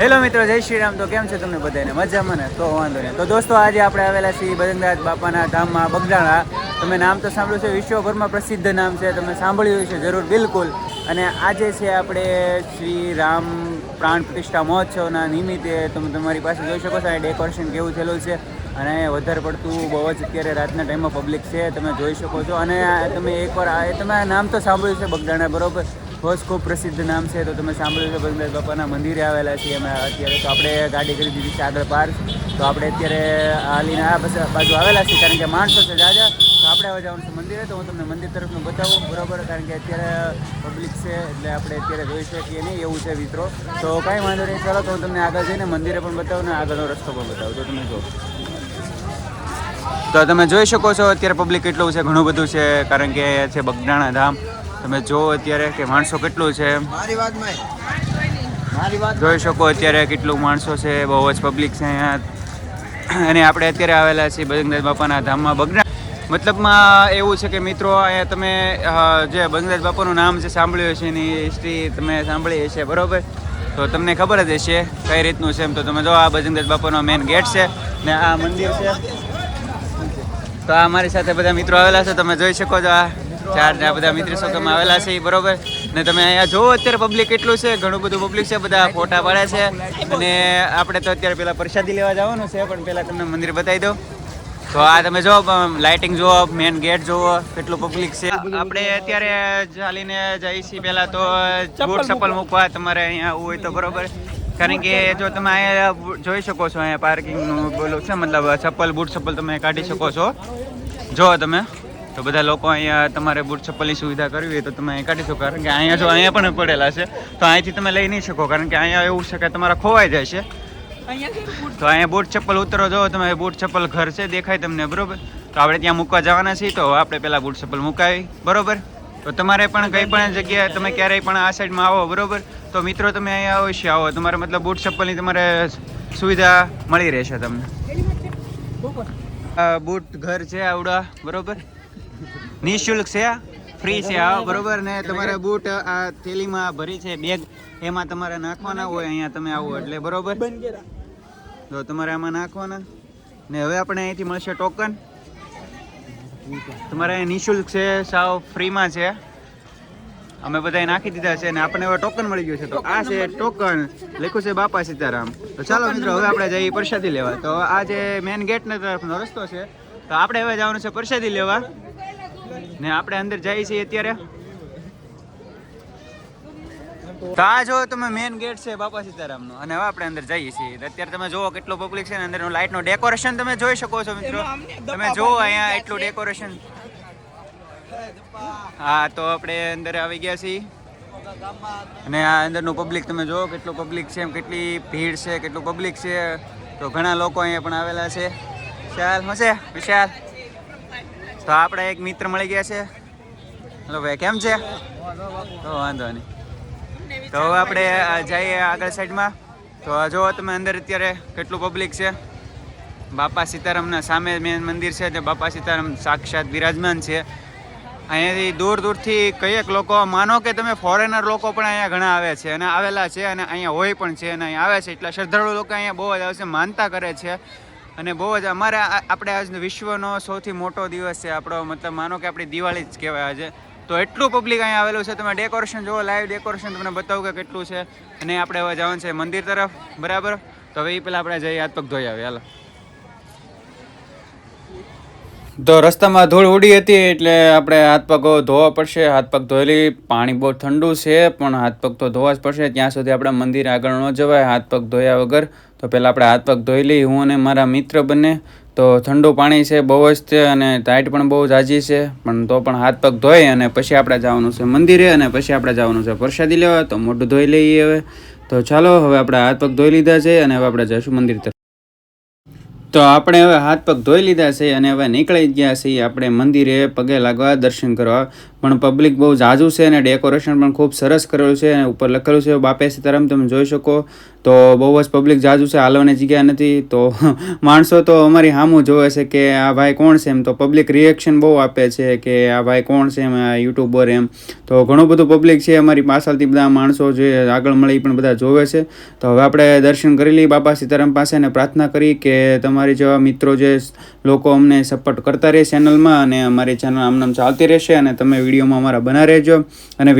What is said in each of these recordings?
Hello મિત્રો, જય શ્રી રામ. તો કેમ છે તમને બધાને? મજામાં ને? તો વાંધો નહીં. તો દોસ્તો, આજે આપણે આવેલા છીએ બજરંગરાજ બાપાના ધામમાં, બગદાણા. તમે નામ તો સાંભળ્યું છે, વિશ્વભરમાં પ્રસિદ્ધ નામ છે, તમે સાંભળ્યું છે જરૂર, બિલકુલ. અને આજે છે આપણે શ્રી રામ પ્રાણ પ્રતિષ્ઠા મહોત્સવના નિમિત્તે તમે તમારી પાસે જોઈ શકો છો, આ ડેકોરેશન કેવું થયેલું છે. અને વધારે પડતું બહુ જ અત્યારે રાતના ટાઈમમાં પબ્લિક છે, તમે જોઈ શકો છો. અને તમે એકવાર તમે નામ તો સાંભળ્યું છે બગદાણા, બરોબર? જ ખૂબ પ્રસિદ્ધ નામ છે, તો તમે સાંભળ્યું છે બગદાજ બાપાના મંદિરે આવેલા છીએ અમે અત્યારે. તો આપણે ગાડી કરી દીધી છે આગળ પાર. તો આપણે અત્યારે હાલીને આ બસ બાજુ આવેલા છીએ, કારણ કે માણસો છે જાજા. તો આપણે હવે જવાનું છે મંદિરે, તો હું તમને મંદિર તરફનું બતાવું. બરાબર, કારણ કે અત્યારે પબ્લિક છે, એટલે આપણે અત્યારે જોઈ શકીએ નહીં, એવું છે મિત્રો. તો કાંઈ વાંધો નહીં, ચાલો, તો હું તમને આગળ જઈને મંદિરે પણ બતાવું ને આગળનો રસ્તો પણ બતાવું. તો તમે જો તો તમે જોઈ શકો છો, અત્યારે પબ્લિક કેટલું છે, ઘણું બધું છે, કારણ કે છે બગડાણા ધામ. તમે જો અત્યારે કે માણસો કેટલું છે? જોઈ શકો અત્યારે કેટલું માણસો છે બહુ જ પબ્લિક છે અહીંયા. અને આપણે અત્યારે આવેલા છીએ બજરંગદાસ બાપાના ધામમાં બગડા. મતલબમાં એવું છે કે મિત્રો અહીંયા તમે જે બંગલાદેશ બાપાનું નામ છે સાંભળ્યું છે એની હિસ્ટ્રી તમે સાંભળી હશે બરોબર? તો તમને ખબર જ હશે કઈ રીતનું છે એમ. તો તમે જો આ બજરંગદાસ બાપાનો મેન ગેટ છે ને આ મંદિર છે. તો આ મારી સાથે બધા મિત્રો આવેલા છે તમે જોઈ શકો છો આ. ચાર ને બધા મિત્ર સોગમ આવેલા છે, બરોબર? ને તમે અહીંયા જોવો અત્યારે પબ્લિક કેટલું છે? ઘણું બધું પબ્લિક છે, બધા ફોટા પાડે છે. અને આપણે તો અત્યારે પેલા પ્રસાદી લેવા જવાનું છે, પણ પેલા તમને મંદિર બતાવી દઉં. તો આ તમે જો લાઇટિંગ જુઓ મેન ગેટ જુઓ, કેટલું પબ્લિક છે. આપણે અત્યારે ચાલીને જઈએ છીએ પહેલા તો બૂટ ચપ્પલ મૂકવા તમારે અહીંયા હોય તો બરોબર. કારણ કે જો તમે અહીંયા જોઈ શકો છો અહીંયા પાર્કિંગનું બોલું છે, મતલબ ચપ્પલ, બૂટ ચપ્પલ તમે કાઢી શકો છો. જો તમે. તો બધા લોકો અહીંયા તમારે બૂટ ચપ્પલની સુવિધા કરવી હોય તો તમે અહીં કાઢી શકો. કારણ કે અહીંયા જો અહીંયા પણ પડેલા છે તો અહીંથી તમે લઈ નહીં શકો. કારણ કે અહીંયા એવું છે કે તમારા ખોવાઈ જાય છે. તો અહીંયા બૂટ ચપ્પલ ઉતરો જો તમે બૂટ ચપ્પલ ઘર છે દેખાય તમને બરોબર? તો આપણે ત્યાં મૂકવા જવાના છીએ તો આપણે પહેલાં બૂટ ચપ્પલ મુકાવી બરોબર? તો તમારે પણ કંઈ પણ જગ્યાએ તમે ક્યારેય પણ આ સાઈડમાં આવો બરોબર? તો મિત્રો તમે અહીંયા અવશ્ય આવો. તમારે મતલબ બૂટ ચપ્પલની તમારે સુવિધા મળી રહેશે તમને. બૂટ ઘર છે આવડા બરોબર? નિઃશુલ્ક છે ફ્રી છે હા બરોબર. ને તમારે બૂટ આ થેલીમાં ભરી છે બેગ. એમાં તમારે નાખવાના હોય અહીંયા તમે આવો એટલે બરોબર? તો તમારે આમાં નાખવાના. ને હવે આપણે અહીંથી મળશે ટોકન તમારે અહીં નિઃશુલ્ક છે સાવ ફ્રીમાં છે. અમે બધા નાખી દીધા છે અને આપણને હવે ટોકન મળી ગયું છે. તો આ છે ટોકન લખ્યું છે બાપા સીતારામ. તો ચાલો મિત્રો હવે આપણે જઈએ પ્રસાદી લેવા. તો આ જે મેન ગેટ ને તરફનો રસ્તો છે તો આપણે હવે જવાનું છે પ્રસાદી લેવા. ને આપણે અંદર જઈએ છીએ અત્યારે. તો આ જો તમે મેન ગેટ છે બાપા સીતારામનો. અને હવે આપણે અંદર જઈએ છીએ. અત્યારે તમે જુઓ કેટલો પબ્લિક છે ને અંદરનું લાઇટનું ડેકોરેશન તમે જોઈ શકો છો મિત્રો. તમે જુઓ અહીંયા એટલું ડેકોરેશન હા તો આપણે અંદર આવી ગયા છીએ. અને આ અંદરનું પબ્લિક તમે જુઓ કેટલું પબ્લિક છે એમ કેટલી ભીડ છે કેટલું પબ્લિક છે. તો ઘણા લોકો અહીંયા પણ આવેલા છે. વિશાલ હશે? વિશાલ? તો આપણે એક મિત્ર મળી ગયા છે. હલો, ભાઈ, કેમ છે? તો વાંધો નહીં. તો આપણે જઈએ આગળ સાઈડમાં. તો જુઓ તમે અંદર અત્યારે કેટલું પબ્લિક છે? બાપા સીતારામના સામે મેન મંદિર છે જે બાપા સીતારામ સાક્ષાત બિરાજમાન છે. અહીંયાથી દૂર દૂરથી કંઈક લોકો, માનો કે તમે ફોરેનર લોકો પણ અહીંયા ઘણા આવે છે અને આવેલા છે અને અહીંયા હોય પણ છે અને અહીંયા આવે છે, એટલા શ્રદ્ધાળુ લોકો અહીંયા બહુ જ આવે છે, માનતા કરે છે. અને બહુ જ અમારે આપણે આજનો વિશ્વનો સૌથી મોટો દિવસ છે. આપણો મતલબ માનો કે આપણી દિવાળી જ કહેવાય આજે. તો એટલું પબ્લિક અહીંયા આવેલું છે. તમે ડેકોરેશન જુઓ લાઈવ ડેકોરેશન તમને બતાવું કે કેટલું છે. અને આપણે હવે જવાનું છે મંદિર તરફ. બરાબર? તો હવે એ પહેલાં આપણે જઈએ હાથ પગ ધોઈ આવીએ હાલો. તો રસ્તામાં ધૂળ ઉડી હતી એટલે આપણે હાથ પગ ધોવા પડશે. હાથ પગ ધોયેલી, પાણી બહુ ઠંડુ છે, પણ હાથ પગ તો ધોવા જ પડશે. ત્યાં સુધી આપણે મંદિર આગળ ન જવાય. હાથ પગ ધોયા વગર તો પહેલાં આપણે હાથ પગ ધોઈ લઈ હું અને મારા મિત્ર બંને. તો ઠંડુ પાણી છે, બહુ જ છે અને ટાઈટ પણ બહુ જાજી છે, પણ તો પણ હાથ પગ ધોઈ અને પછી આપણે જવાનું છે મંદિરે અને પછી આપણે જવાનું છે પ્રસાદી લેવા, તો મોઢું ધોઈ લઈએ હવે. તો ચાલો, હવે આપણે હાથ પગ ધોઈ લીધા છે અને હવે આપણે જઈશું મંદિર તરફ. તો આપણે હવે હાથ પગ ધોઈ લીધા છે અને હવે નીકળી ગયા છીએ આપણે મંદિરે પગે લાગવા દર્શન કરવા. પણ પબ્લિક બહુ ઝાઝું છે અને ડેકોરેશન પણ ખૂબ સરસ કરેલું છે અને ઉપર લખેલું છે બાપે સીતારામ તમે જોઈ શકો. તો બહુ જ પબ્લિક ઝાઝું છે હાલવાની જગ્યા નથી. તો માણસો તો અમારી સામું જોવે છે કે આ ભાઈ કોણ છે એમ. તો પબ્લિક રિએક્શન બહુ આપે છે કે આ ભાઈ કોણ છે એમ, આ યુટ્યુબર એમ. તો ઘણું બધું પબ્લિક છે અમારી પાછળથી બધા માણસો જે આગળ મળે પણ બધા જોવે છે. તો હવે આપણે દર્શન કરી લઈએ બાપા સીતારામ પાસે અને પ્રાર્થના કરી કે તમારી જેવા મિત્રો જે લોકો અમને સપોર્ટ કરતા રહે ચેનલમાં અને અમારી ચેનલ આમનામ ચાલતી રહેશે અને તમે વિડીયોમાં અમારા બના રહેજો અને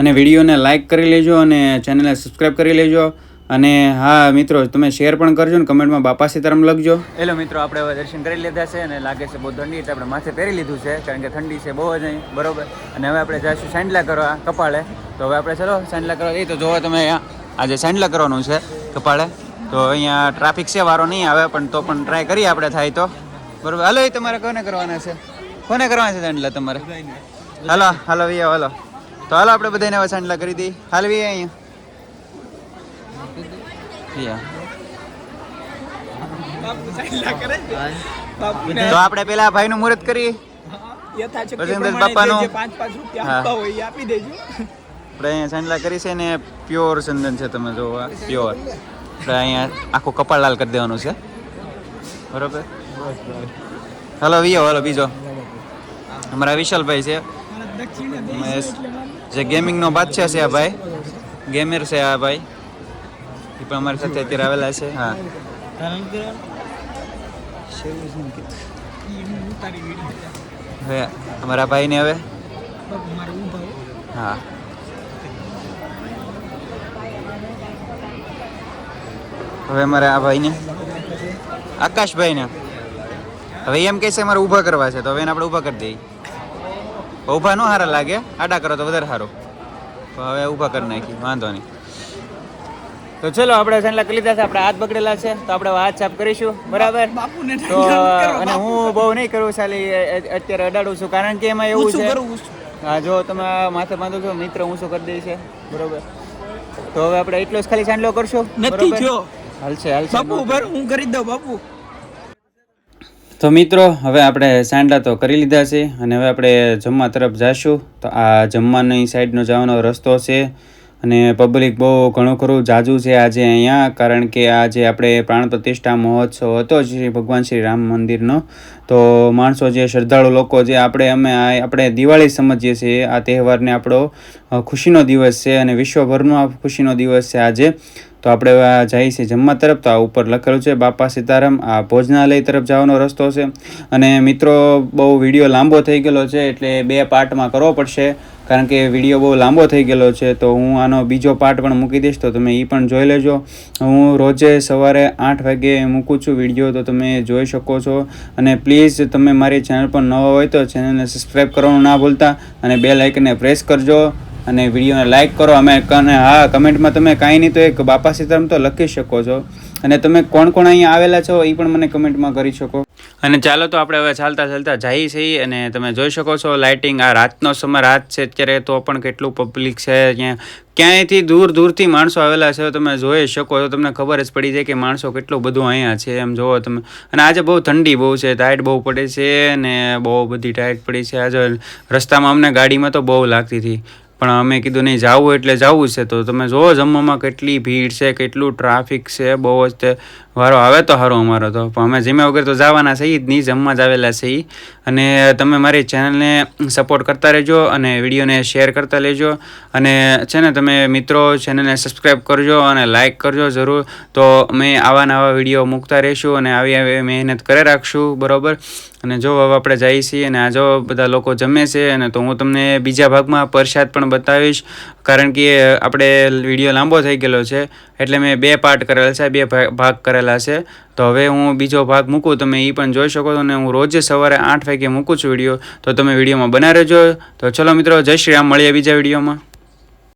અને વિડીયોને લાઇક કરી લેજો અને ચેનલને સબસ્ક્રાઈબ કરી લેજો. અને હા, મિત્રો, તમે શેર પણ કરજો ને કમેન્ટમાં બાપા સીતારામ લખજો. હેલો મિત્રો, આપણે હવે દર્શન કરી લીધા છે અને લાગે છે બહુ ઠંડી એટલે આપણે માથે પહેરી લીધું છે, કારણ કે ઠંડી છે બહુ જ નહીં બરોબર? અને હવે આપણે જઈશું સાંડલા કરવા કપાળે. તો હવે આપણે ચલો સાંડલા કરવા જઈએ. તો જોવા તમે આજે સાંડલા કરવાનું છે કપાળે, તો અહીંયા ટ્રાફિક છે, વારો નહીં આવે, પણ તો પણ ટ્રાય કરીએ આપણે થાય તો. બરોબર? હાલો, એ તમારે કોને કરવાના છે? કોને કરવાના છે સાંડલા તમારે? હાલો હલો વી હલો. તો હાલો આપણે બધાને હવે સાંડલા કરી હાલ હાલવી અહીંયા. તો આપણે પેલા ભાઈનું મુહૂર્ત કરી બાપાનો. આપણે અહીંયા સાંડલા કરી છે ને પ્યોર ચંદન છે તમે જો પ્યોર. આપણે અહીંયા આખું કપાળ લાલ કરી દેવાનું છે. બરોબર? હલો વિયો હલો બીજો. અમારા વિશાલભાઈ છે. જે ગેમિંગનો બાદશાહ છે આ ભાઈ ગેમર છે આ ભાઈ. એ પણ અમારી સાથે અત્યારે આવેલા છે, હા. હવે અમારા ભાઈને હવે? હા. હવે અમારે આ ભાઈને? આકાશભાઈને. હવે એમ કહે છે અમારે ઊભા કરવા છે, તો હવે એને આપણે ઊભા કરી દઈએ. ઊભા ન સારા લાગે. આડા કરો તો વધારે સારું તો હવે ઊભા કરી નાખી વાંધો નહીં. તો ચલો આપણે કરી લીધા છે આપણે હાથ બગડેલા છે તો આપણે હાથ સાફ કરીશું. બરાબર? તો અને હું બહુ નહીં કરું સાલી અત્યારે અડાડું છું કારણ કે એમાં એવું છે હા જો તમે માથે બાંધો છો મિત્ર ઊંચો કરી દે છે. બરોબર? તો હવે આપણે એટલો જ ખાલી સાંડલો કરશું. નથી હાલ થયો હાલશે હાલશે બાપુ હું કરી દઉં બાપુ. તો મિત્રો, હવે આપણે સાંડલા તો કરી લીધા છે અને હવે આપણે જમવા તરફ જાશું. તો આ જમવાની સાઈડનો જવાનો રસ્તો છે. અને પબ્લિક બહુ ઘણું ખરું જાજુ છે આજે અહીંયા, કારણ કે આજે આપણે પ્રાણ પ્રતિષ્ઠા મહોત્સવ હતો શ્રી ભગવાન શ્રી રામ મંદિરનો. તો માણસો જે શ્રદ્ધાળુ લોકો જે આપણે, અમે આ, આપણે દિવાળી સમજીએ છીએ. આ તહેવારને આપણો ખુશીનો દિવસ છે અને વિશ્વભરનો આ ખુશીનો દિવસ છે આજે. તો આપણે જઈએ છીએ જમવા તરફ. તો આ ઉપર લખેલું છે, બાપા સીતારામ, આ ભોજનાલય તરફ જવાનો રસ્તો છે. અને મિત્રો, બહુ વીડિયો લાંબો થઈ ગયેલો છે, એટલે બે પાર્ટમાં કરવો પડશે. કારણ કે વીડિયો બહુ લાંબો થઈ ગયેલો છે, તો હું આનો બીજો પાર્ટ પણ મૂકી દઈશ, તો તમે એ પણ જોઈ લેજો. હું રોજે સવારે આઠ વાગે મૂકું છું વીડિયો, તો તમે જોઈ શકો છો. અને પ્લીઝ તમે મારી ચેનલ પર નવા હોય તો ચેનલને સબસ્ક્રાઈબ કરવાનું ના ભૂલતા અને બે લાઇકને પ્રેસ કરજો. અને વિડીયોને લાઇક કરો. અમે અને હા, કમેન્ટમાં તમે કાંઈ નહીં તો એક બાપા સીતારામ તો લખી શકો છો. અને તમે કોણ કોણ અહીંયા આવેલા છો એ પણ મને કમેન્ટમાં કરી શકો. અને ચાલો તો આપણે હવે ચાલતા ચાલતા જઈએ છીએ અને તમે જોઈ શકો છો લાઇટિંગ આ રાતનો સમય, રાત છે અત્યારે તો પણ કેટલું પબ્લિક છે અહીંયા. ક્યાંયથી દૂર દૂરથી માણસો આવેલા છે તમે જોઈ શકો તો તમને ખબર જ પડી જાય કે માણસો કેટલું બધું અહીંયા છે. એમ જુઓ તમે. અને આજે બહુ ઠંડી બહુ છે. ટાઈટ બહુ પડે છે અને બહુ બધી ટાઈટ પડી છે. આજે રસ્તામાં અમને ગાડીમાં તો બહુ લાગતી હતી. પણ અમે કીધું, નહીં, જવું એટલે જવું છે. તો તમે જોવો જમવામાં કેટલી ભીડ છે, કેટલું ટ્રાફિક છે, બહુ જ તે વારો આવે તો સારો અમારો તો. પણ અમે જમ્યા વગર તો જવાના છે જ નહીં, જમવા જ આવેલા છે અને તમે મારી ચેનલને સપોર્ટ કરતા રહેજો અને વિડીયોને શેર કરતા લેજો. અને છે ને તમે મિત્રો ચેનલને સબસ્ક્રાઈબ કરજો અને લાઇક કરજો જરૂર. તો અમે આવા નવા વીડિયો મૂકતા રહીશું અને આવી આવી મહેનત કરે રાખશું, બરાબર? અને જો હવે આપણે જઈએ છીએ અને આ જો બધા લોકો જમે છે અને તો હું તમને બીજા ભાગમાં પ્રસાદ પણ બતાવીશ. કારણ કે આપણે વીડિયો લાંબો થઈ ગયેલો છે, એટલે મેં બે પાર્ટ કરેલા છે બે ભાગ ભાગ કરેલા છે. તો હવે હું બીજો ભાગ મૂકું, તમે એ પણ જોઈ શકો છો અને હું રોજ સવારે આઠ વાગે મૂકું છું વીડિયો. તો તમે વિડીયોમાં બના રહેજો. તો ચલો મિત્રો, જય શ્રી રામ, મળીએ બીજા વિડીયોમાં.